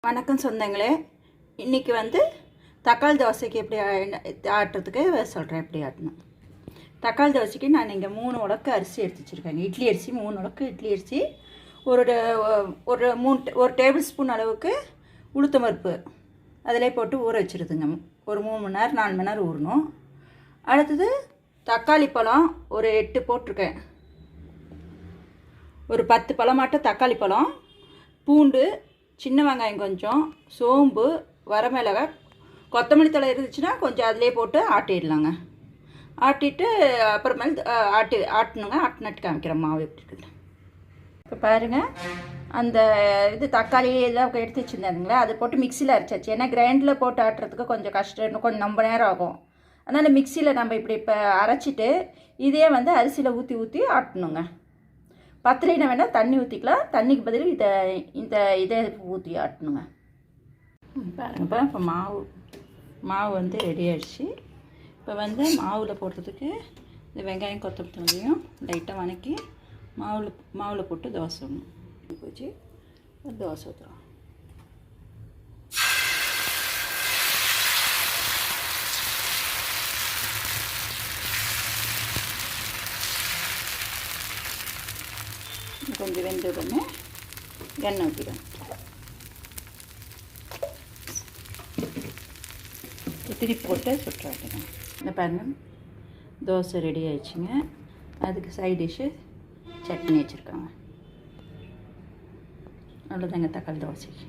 வணக்கம் சொந்தங்களே. இன்றைக்கி வந்து தக்காளி தோசைக்கு எப்படி ஆட்டுறதுக்கு சொல்கிறேன் எப்படி ஆட்டணும். தக்காளி தோசைக்கு நான் இங்கே மூணு உலக்கு அரிசி எடுத்து வச்சுருக்கேங்க. இட்லி அரிசி மூணு உலக்கு இட்லி அரிசி ஒரு ட- ஒரு மூணு ஒரு டேபிள் ஸ்பூன் அளவுக்கு உளுத்தம் பருப்பு அதிலே போட்டு ஊற வச்சுருதுங்க. ஒரு மூணு மணி நேரம் நாலு மணி நேரம் ஊறணும். அடுத்தது தக்காளி பழம் ஒரு எட்டு போட்டிருக்கேன். ஒரு பத்து பழம் பழமாட்டம் தக்காளி பழம் பூண்டு சின்ன வெங்காயம் கொஞ்சம் சோம்பு வரமிளகாய் கொத்தமல்லி தழை இருந்துச்சுன்னா கொஞ்சம் அதிலே போட்டு ஆட்டிடலாங்க. ஆட்டிட்டு அப்புறமேல் ஆட்டி ஆட்டணுங்க. ஆட்டினட்டு காமிக்கிறேன் மாவு எப்படி இப்போ பாருங்கள் அந்த இது தக்காளி எல்லாம் எடுத்து வச்சுருந்தாருங்களே அதை போட்டு மிக்சியில் அரைச்சாச்சு. ஏன்னா கிரைண்டில் போட்டு ஆட்டுறதுக்கு கொஞ்சம் கஷ்டம். இன்னும் கொஞ்சம் ரொம்ப நேரம் ஆகும். அதனால் மிக்சியில் நம்ம இப்படி இப்போ அரைச்சிட்டு இதே வந்து அரிசியில் ஊற்றி ஊற்றி ஆட்டணுங்க. பத்தலைனா வேணால் தண்ணி ஊற்றிக்கலாம் தண்ணிக்கு பதில் இதை இந்த இதை ஊற்றி ஆட்டணுங்க. பாருங்கப்பா இப்போ மாவு மாவு வந்து ரெடி ஆயிடுச்சு. இப்போ வந்து மாவில் போடுறதுக்கு இந்த வெங்காயம் கொத்தமல்லியும் லைட்டாக வணக்கி மாவில் மாவில் போட்டு தோசை போச்சு. தோசை ஊற்றுறோம் கொஞ்சம் வெந்ததுமே எண்ணெய் ஊற்றிடும் திருப்பி போட்டு சுற்ற வைக்கணும். இந்த பாருங்க. தோசை ரெடி ஆயிடுச்சுங்க. அதுக்கு சைட் டிஷ்ஷு சட்னி வச்சுருக்காங்க. அவ்வளோதாங்க தக்காளி தோசைக்கு.